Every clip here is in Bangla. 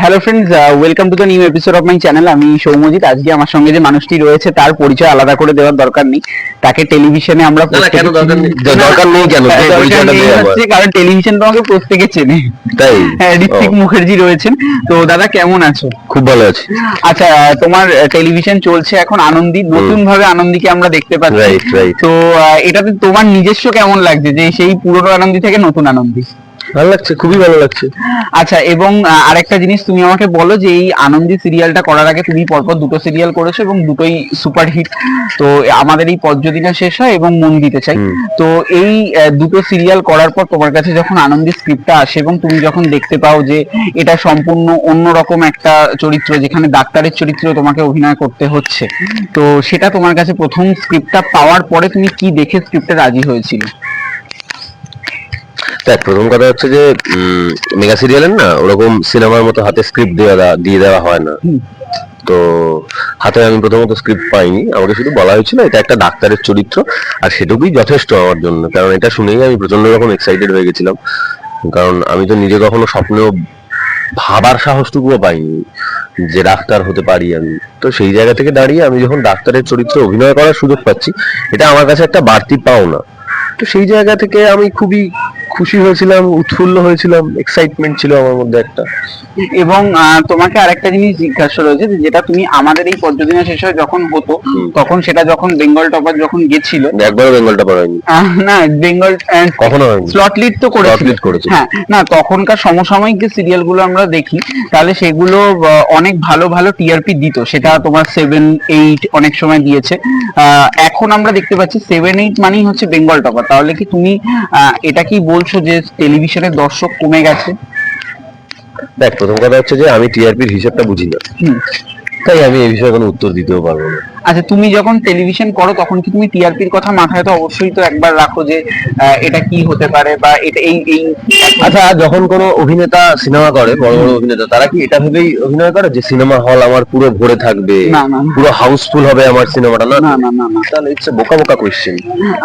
Hello friends welcome to the new episode of my channel আমি সৌমজিৎ। আজকে আমার সঙ্গে যে মানুষটি রয়েছে তার পরিচয় আলাদা করে দেওয়ার দরকার নেই। তাকে টেলিভিশনে আমরা দরকার নেই? কেন? হ্যাঁ, কারণ টেলিভিশন তোমাকে প্রত্যেকে চেনে। তাই? হ্যাঁ ঋত্বিক মুখার্জি রয়েছেন। তো দাদা কেমন আছো? খুব ভালো আছি। আচ্ছা তোমার টেলিভিশন চলছে এখন আনন্দী নতুন ভাবে আনন্দীকে আমরা দেখতে পাচ্ছি। তো এটাতে তোমার নিজস্ব কেমন লাগছে? যে সেই পুরনো আনন্দী থেকে নতুন আনন্দী? ভালো লাগছে খুবই ভালো লাগছে। আচ্ছা এবং আরেকটা জিনিস তুমি আমাকে বলো যে এই আনন্দী সিরিয়ালটা করার আগে তুমি পরপর দুটো সিরিয়াল করেছ এবং দুটোই সুপার হিট তো আমাদের এই পদ্মদিনা শেষ হয় এবং মন দিতে চাই। তো এই দুটো সিরিয়াল করার পর তোমার কাছে যখন আনন্দী স্ক্রিপ্টটা আসে এবং তুমি যখন দেখতে পাও যে এটা সম্পূর্ণ অন্যরকম একটা চরিত্র যেখানে ডাক্তারের চরিত্র তোমাকে অভিনয় করতে হচ্ছে তো সেটা তোমার কাছে প্রথম স্ক্রিপ্টটা পাওয়ার পরে তুমি কি দেখে স্ক্রিপ্টে রাজি হয়েছিল? দেখ প্রথম কথা হচ্ছে যে মেগা সিরিয়ালের না ওরকম সিনেমার মতো হাতে স্ক্রিপ্ট দেওয়া দা- দিয়ে দেওয়া হয় না। তো হাতে আমি প্রথমত স্ক্রিপ্ট পাইনি। আমাকে শুধু বলা হয়েছিল এটা একটা ডাক্তারের চরিত্র আর সেটুকুই যথেষ্ট আমার জন্য। কারণ এটা শুনেই আমি প্রচণ্ড রকম এক্সাইটেড হয়ে গেছিলাম। কারণ আমি তো নিজে কখনো স্বপ্নেও ভাবার সাহসটুকুও পাইনি যে ডাক্তার হতে পারি আমি। তো সেই জায়গা থেকে দাঁড়িয়ে আমি যখন ডাক্তারের চরিত্রে অভিনয় করার সুযোগ পাচ্ছি এটা আমার কাছে একটা বাড়তি পাওনা। তো সেই জায়গা থেকে আমি খুবই খুশি হয়েছিলাম উৎফুল্ল হয়েছিলাম এক্সাইটমেন্ট ছিল আমার মধ্যে একটা। এবং তোমাকে আরেকটা জিনিস জিজ্ঞাসা রয়েছে যেটা তুমি আমাদের এই পর্যদিনা শেষ হয়ে যখন হতো তখন সেটা যখন বেঙ্গল টপার যখন গেছিল? একবারও বেঙ্গলটা পড়ায়নি আহ, না বেঙ্গল কখনো হয়নি। স্লট লিড তো করেছিল। হ্যাঁ না তখনকার সমসাময়িক যে সিরিয়ালগুলো আমরা দেখি তাহলে সেগুলো অনেক ভালো ভালো টিআরপি দিত। সেটা তোমার সেভেন এইট অনেক সময় দিয়েছে। আহ, এখন আমরা দেখতে পাচ্ছি সেভেন এইট মানেই হচ্ছে বেঙ্গল টপার। তাহলে কি তুমি আহ, এটা কি বলছো যে টেলিভিশনের দর্শক কমে গেছে? দেখ প্রথম কথা হচ্ছে যে আমি টিআরপির হিসাবটা বুঝি না। তাই আমি এই বিষয়ে কোনো উত্তর দিতেও পারব না। আচ্ছা তুমি যখন টেলিভিশন করো তখন কি তুমি টিআরপির কথা মাথায় তো অবশ্যই তো একবার রাখো যে এটা কি হতে পারে বা এটা এই এই আচ্ছা যখন কোনো অভিনেতা সিনেমা করে বড় বড় অভিনেতা তারা কি এটা ভেবেই অভিনয় করে যে সিনেমা হল আমার পুরো ভরে থাকবে। পুরো হাউসফুল হবে আমার সিনেমাটা? না না না না না। তাহলে ইটস বোকা বোকা কোয়েশ্চেন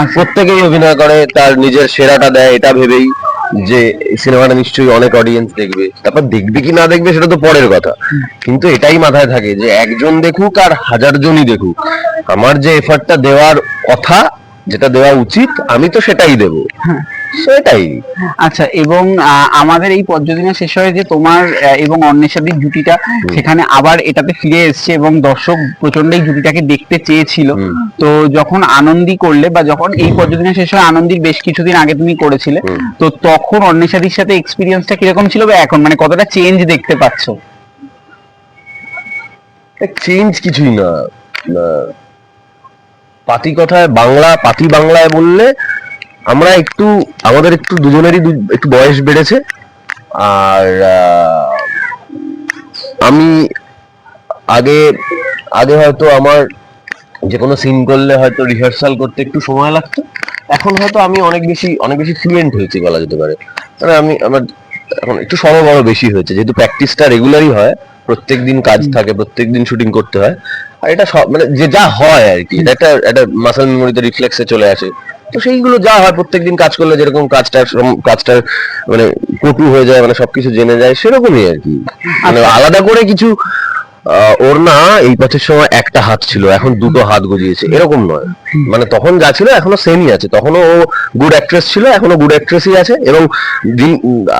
আচ্ছা। প্রত্যেকেই অভিনয় করে তার নিজের সেরাটা দেয় এটা ভেবেই। যে সিনেমাটা নিশ্চয়ই অনেক অডিয়েন্স দেখবে, তারপর দেখবে কি না দেখবে সেটা তো পরের কথা। কিন্তু এটাই মাথায় থাকে যে একজন দেখুক আর হাজার জনই দেখুক। আমার যে এফার্টটা দেওয়ার কথা, যেটা দেওয়া উচিত, আমি তো সেটাই দেব। সেটাই। আচ্ছা এবং আমাদের এই পর্যদিনা শেষ হয়ে যে তোমার এবং অন্বেষাদির জুটিটা সেখানে আবার এটাতে ফিরে এসেছে এবং দর্শক প্রচণ্ড এই জুটিটাকে দেখতে চেয়েছিল। তো যখন আনন্দি করলে বা যখন এই পর্যদিনা শেষ হয়ে আনন্দির বেশ কিছুদিন আগে তুমি করেছিলে তো তখন অন্বেষাদির সাথে এক্সপিরিয়েন্সটা কীরকম ছিল বা এখন? মানে কতটা চেঞ্জ দেখতে পাচ্ছো? চেঞ্জ কিছুই না। পাতি কথায় বাংলা পাতি বাংলায় বললে আমরা একটু আমাদের একটু দুজনেরই একটু বয়স বেড়েছে। আর আমি আগে আগে হয়তো আমার যে কোনো সিন করলে হয়তো রিহার্সাল করতে একটু সময় লাগতো। এখন হয়তো আমি অনেক বেশি অনেক বেশি ফ্লুয়েন্ট হয়েছি বলা যেতে পারে। মানে আমি আমার এখন একটু সময় বড় বেশি হয়েছে। যেহেতু প্র্যাকটিসটা রেগুলারই হয় প্রত্যেক দিন কাজ থাকে প্রত্যেক দিন শুটিং করতে হয়। আর এটা সব মানে যে যা হয় আর কি এটা একটা একটা মাসেল মেমোরিতে রিফ্লেক্সে চলে আসে। তো সেইগুলো যা হয় প্রত্যেকদিন কাজ করলে যেরকম কাজটা কাজটা মানে কটু হয়ে যায় মানে সবকিছু জেনে যায় সেরকমই আর কি। মানে আলাদা করে কিছু ওর না এই পথের সময় একটা হাত ছিল এখন দুটো হাত গজিয়েছে এরকম নয়। মানে তখন যা ছিল এখনও সেমই আছে। তখনও ও গুড অ্যাক্ট্রেস ছিল এখনও গুড অ্যাক্ট্রেসই আছে এবং দিন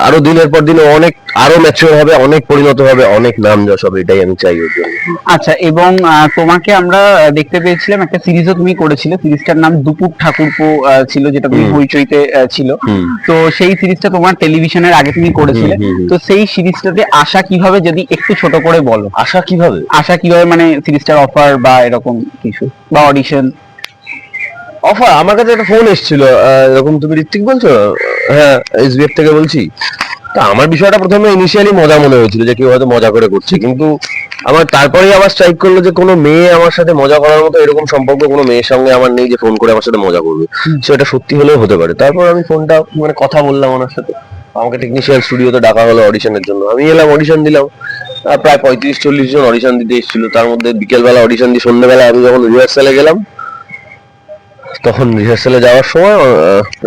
আরও দিনের পর দিন অনেক আরও ম্যাচিওর হবে অনেক পরিণত হবে অনেক নাম যশ হবে এটাই আমি চাই ওর জন্য। আচ্ছা এবং তোমাকে আমরা দেখতে পেয়েছিলাম একটা সিরিজও তুমি করেছিলে সিরিজটার নাম দুপুর ঠাকুরপো ছিল যেটা তুমি। হইচইতে ছিল। তো সেই সিরিজটা তোমার টেলিভিশনের আগে তুমি করেছিলে। তো সেই সিরিজটাতে আশা কীভাবে যদি একটু ছোট করে বলো? আশা কীভাবে? আশা কীভাবে মানে সিরিজটার অফার বা এরকম কিছু বা অডিশন অফার আমার কাছে একটা ফোন এসেছিল এরকম তুমি ঋত্বিক বলছো? হ্যাঁ এসবিএফ থেকে বলছি। তা আমার বিষয়টা প্রথমে ইনিশিয়ালি মজা মনে হয়েছিল যে কেউ হয়তো মজা করে করছে কিন্তু আমার তারপরেই আবার স্ট্রাইক করল যে কোনো মেয়ে আমার সাথে মজা করার মতো এরকম সম্পর্ক কোনো মেয়ের সঙ্গে আমার নেই যে ফোন করে আমার সাথে মজা করবে। সেটা সত্যি হলেও হতে পারে। তারপর আমি ফোনটা মানে কথা বললাম ওনার সাথে। আমাকে টেকনিশিয়ান স্টুডিওতে ডাকা হলো অডিশনের জন্য। আমি এলাম অডিশন দিলাম। প্রায় পঁয়ত্রিশ চল্লিশ জন অডিশন দিতে এসেছিল। তার মধ্যে বিকেলবেলা অডিশন দিয়ে সন্ধ্যেবেলা আমি যখন রিহার্সালে গেলাম তখন রিহার্সালে যাওয়ার সময়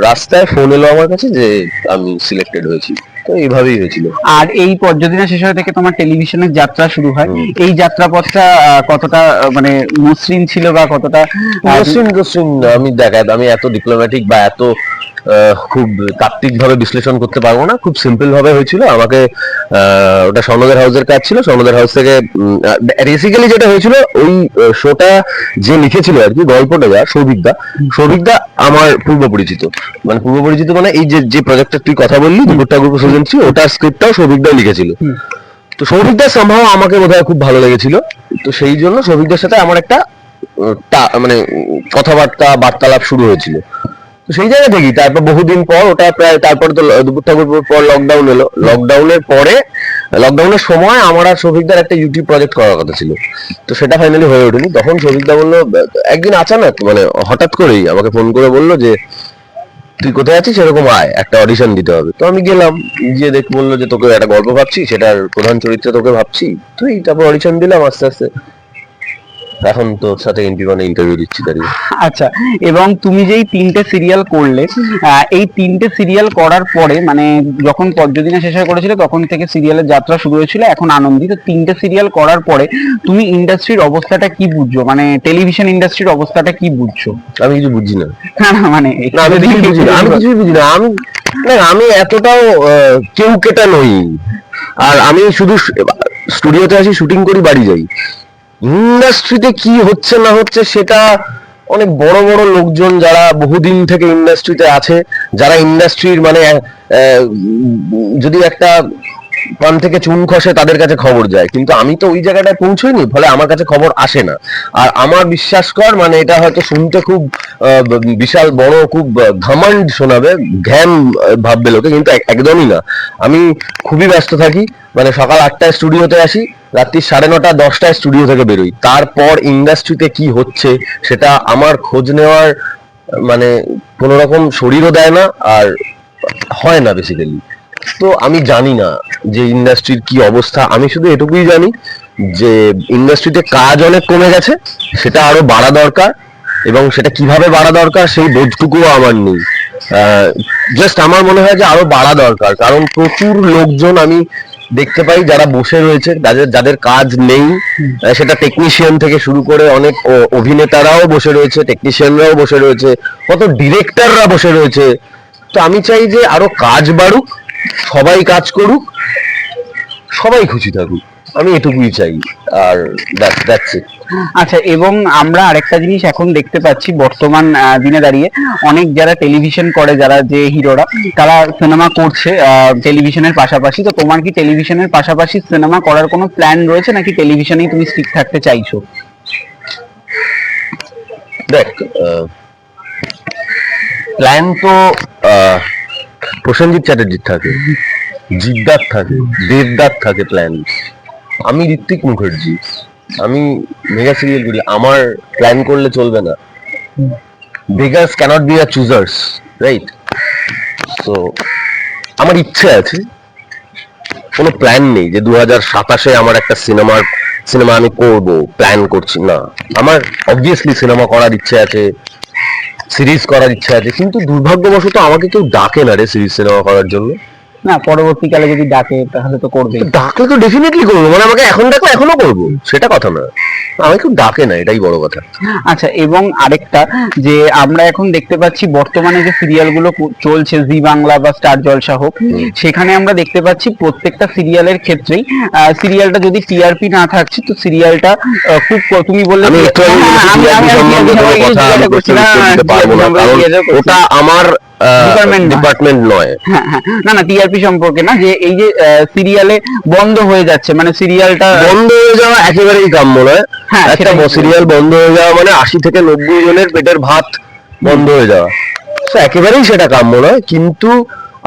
রাস্তায় ফোন এলো আমার কাছে যে আমি সিলেক্টেড হয়েছি। তো এইভাবেই হয়েছিল। আর এই পর্যদিনা শেষ হওয়া থেকে তোমার টেলিভিশনের যাত্রা শুরু হয়। এই যাত্রাপথটা কতটা মানে মসৃণ ছিল বা কতটা মসৃণ মসৃণ। আমি দেখায় আমি এত ডিপ্লোম্যাটিক বা এত খুব তাত্ত্বিক ভাবে বিশ্লেষণ করতে পারব না। খুব সিম্পল ভাবে হয়েছিল। আমাকে আহ, ওটা স্বর্ণদের হাউসের কাজ ছিল। স্বর্ণদের হাউস থেকে বেসিক্যালি যেটা হয়েছিল ওই শোটা যে লিখেছিল আর কি গল্পটা যা সৌভিকদা সৌভিকদা আমার পূর্ব পরিচিত মানে পূর্ব পরিচিত মানে এই যে যে প্রজেক্টের তুই কথা বললি দুপুরটা গ্রুপ সুজন ছিল ওটার স্ক্রিপ্টটাও সৌভিকদাই লিখেছিল। তো সৌভিকদা সম্ভব আমাকে বোধহয় খুব ভালো লেগেছিল। তো সেই জন্য সৌভিকদার সাথে আমার একটা মানে কথাবার্তা বার্তালাপ শুরু হয়েছিল। সেই জায়গা থেকেই, তারপর বহুদিন পর ওটা প্রায় তারপরে তো দুপুর ঠাকুর পর লকডাউন এলো। লকডাউনের পরে লকডাউনের সময় আমার আর সৌভিকদার একটা ইউটিউব প্রজেক্ট করার কথা ছিল। তো সেটা ফাইনালি হয়ে ওঠেনি। তখন সৌভিকদা বলল "ব- একদিন আচানক মানে হঠাৎ করেই আমাকে ফোন করে বলল যে, তুই কোথায় আছিস? সেরকম আয়, একটা অডিশন দিতে হবে। তো আমি গেলাম, গিয়ে দেখ, বলল যে, তোকে একটা গল্প ভাবছি, সেটার প্রধান চরিত্রে তোকে ভাবছি। তুই তারপর অডিশন দিলাম আস্তে আস্তে। এখন তোর সাথে ইন্টারভিউ ইন্টারভিউ দিচ্ছি দাঁড়িয়ে আচ্ছা এবং তুমি যেই তিনটে সিরিয়াল করলে এই তিনটে সিরিয়াল করার পরে মানে যখন পর্যদিনা শেষ হয়ে করেছিল তখন থেকে সিরিয়ালের যাত্রা শুরু হয়েছিল এখন আনন্দি তো তিনটে সিরিয়াল করার পরে তুমি ইন্ডাস্ট্রির অবস্থাটা কি বুঝছ? মানে টেলিভিশন ইন্ডাস্ট্রির অবস্থাটা কি বুঝছ? আমি কিছু বুঝি না। না না, মানে আমি কিছুই বুঝি না আমি কিছুই বুঝি না। আমি না আমি এতটাও কেউ কেটা নই। আর আমি শুধু স্টুডিওতে আসি শুটিং করি বাড়ি যাই। ইন্ডাস্ট্রিতে কি হচ্ছে না হচ্ছে সেটা অনেক বড় বড় লোকজন যারা বহুদিন থেকে ইন্ডাস্ট্রিতে আছে, যারা ইন্ডাস্ট্রির মানে যদি একটা পান থেকে চুন খসে তাদের কাছে খবর যায়। কিন্তু আমি তো ওই জায়গাটায় পৌঁছইনি, ফলে আমার কাছে খবর আসে না। আর আমার বিশ্বাস কর মানে এটা হয়তো শুনতে খুব বিশাল বড়, খুব ধামান্ড শোনাবে, ঘ্যাম ভাববে লোকে, কিন্তু এক- একদমই না। আমি খুবই ব্যস্ত থাকি মানে সকাল আটটায় স্টুডিওতে আসি, রাত্রি সাড়ে নটা, দশটায় স্টুডিও থেকে বেরোই। তারপর ইন্ডাস্ট্রিতে কি হচ্ছে, সেটা আমার খোঁজ নেওয়ার মানে কোনো রকম শরীরও দেয় না, আর হয় না বেসিক্যালি তো আমি জানি না যে ইন্ডাস্ট্রির কি অবস্থা। আমি শুধু এটুকুই জানি যে ইন্ডাস্ট্রিতে কাজ অনেক কমে গেছে, সেটা আরও বাড়া দরকার এবং সেটা কীভাবে বাড়া দরকার সেই বোধটুকুও আমার নেই। জাস্ট আমার মনে হয় যে আরও বাড়া দরকার, কারণ প্রচুর লোকজন আমি দেখতে পাই যারা বসে রয়েছে, যাদের যাদের কাজ নেই সেটা টেকনিশিয়ান থেকে শুরু করে অনেক অভিনেতারাও বসে রয়েছে টেকনিশিয়ানরাও বসে রয়েছে, কত ডিরেক্টররা বসে রয়েছে। তো আমি চাই যে আরও কাজ বাড়ুক সবাই কাজ করুক সবাই খুশি থাকুক আমি এটুকুই চাই আর দ্যাটস ইট আচ্ছা এবং আমরা আরেকটা জিনিস এখন দেখতে পাচ্ছি বর্তমান দিনে দাঁড়িয়ে অনেক যারা টেলিভিশন করে যারা যে হিরোরা তারা সিনেমা করছে টেলিভিশনের পাশাপাশি। তো তোমার কি টেলিভিশনের পাশাপাশি সিনেমা করার কোনো প্ল্যান রয়েছে নাকি টেলিভিশনেই তুমি স্টিক থাকতে চাইছো? দেখ প্ল্যান তো আহ, প্রসেনজিৎ চ্যাটার্জির থাকে জিদ্দার থাকে, দেবদার থাকে প্ল্যান আমি ঋত্বিক মুখার্জি, আমি মেগা সিরিয়াল করি, আমার প্ল্যান করলে চলবে না। বেগার্স ক্যানট বি আর চুজার্স রাইট তো আমার ইচ্ছে আছে, কোনো প্ল্যান নেই যে দু হাজার সাতাশে আমার একটা সিনেমার, সিনেমা আমি করব প্ল্যান করছি, না। আমার অবভিয়াসলি সিনেমা করার ইচ্ছে আছে সিরিজ করার ইচ্ছা আছে, কিন্তু দুর্ভাগ্যবশত আমাকে কেউ ডাকে না রে সিরিজ সিনেমা করার জন্য। না পরবর্তীকালে যদি ডাকে তাহলে তো করবেই। তো ডাকলে তো ডেফিনেটলি করব মানে আমাকে এখন ডাকলে এখনও করব সেটা কথা না। আমাকে ডাকে না এটাই বড় কথা। আচ্ছা এবং আরেকটা যে আমরা এখন দেখতে পাচ্ছি বর্তমানে যে সিরিয়ালগুলো চলছে জি বাংলা বা স্টার জলসা হোক সেখানে আমরা দেখতে পাচ্ছি প্রত্যেকটা সিরিয়ালের ক্ষেত্রেই সিরিয়ালটা যদি টিআরপি না থাকছে তো সিরিয়ালটা খুব তুমি বললে হ্যাঁ, না। আমরা। ওটা। ডিপার্টমেন্ট নয়। হ্যাঁ হ্যাঁ। না না টিআরপি সম্পর্কে না যে এই যে সিরিয়ালে বন্ধ হয়ে যাচ্ছে মানে সিরিয়ালটা বন্ধ হয়ে যাওয়া একেবারেই কাম্য নয়। হ্যাঁ, একটা সিরিয়াল বন্ধ হয়ে যাওয়া মানে আশি থেকে নব্বই জনের পেটের ভাত বন্ধ হয়ে যাওয়া। তো একেবারেই সেটা কাম্য নয় কিন্তু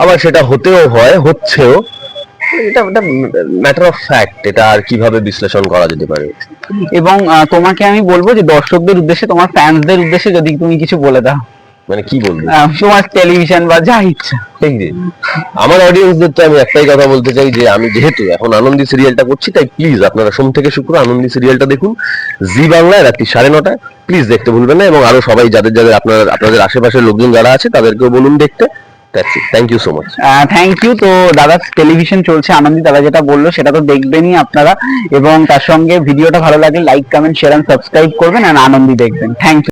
আবার সেটা হতেও হয় হচ্ছেও। এটা একটা ম্যাটার অফ ফ্যাক্ট এটা আর কীভাবে বিশ্লেষণ করা যেতে পারে? এবং তোমাকে আমি বলব যে দর্শকদের উদ্দেশ্যে তোমার ফ্যান্সদের উদ্দেশ্যে যদি তুমি কিছু বলে দাও। মানে কি বলব? তোমার টেলিভিশন বা যা ইচ্ছা। ঠিক যে আমার অডিয়েন্সদের তো আমি একটাই কথা বলতে চাই যে আমি যেহেতু এখন আনন্দী সিরিয়ালটা করছি তাই প্লিজ আপনারা সোম থেকে শুক্র আনন্দী সিরিয়ালটা দেখুন। জি বাংলায় রাত্রি সাড়ে নটায় প্লিজ দেখতে ভুলবেন না এবং আরও সবাই যাদের যাদের আপনার আপনাদের আশেপাশের লোকজন যারা আছে তাদেরকেও বলুন দেখতে। Thank you so much thank you তো দাদা টেলিভিশন চলছে আনন্দি দাদা যেটা বলল সেটা তো দেখবেনই আপনারা। এবং তার সঙ্গে ভিডিওটা ভালো লাগলে like comment share and subscribe করবেন আর আনন্দি দেখবেন। Thank you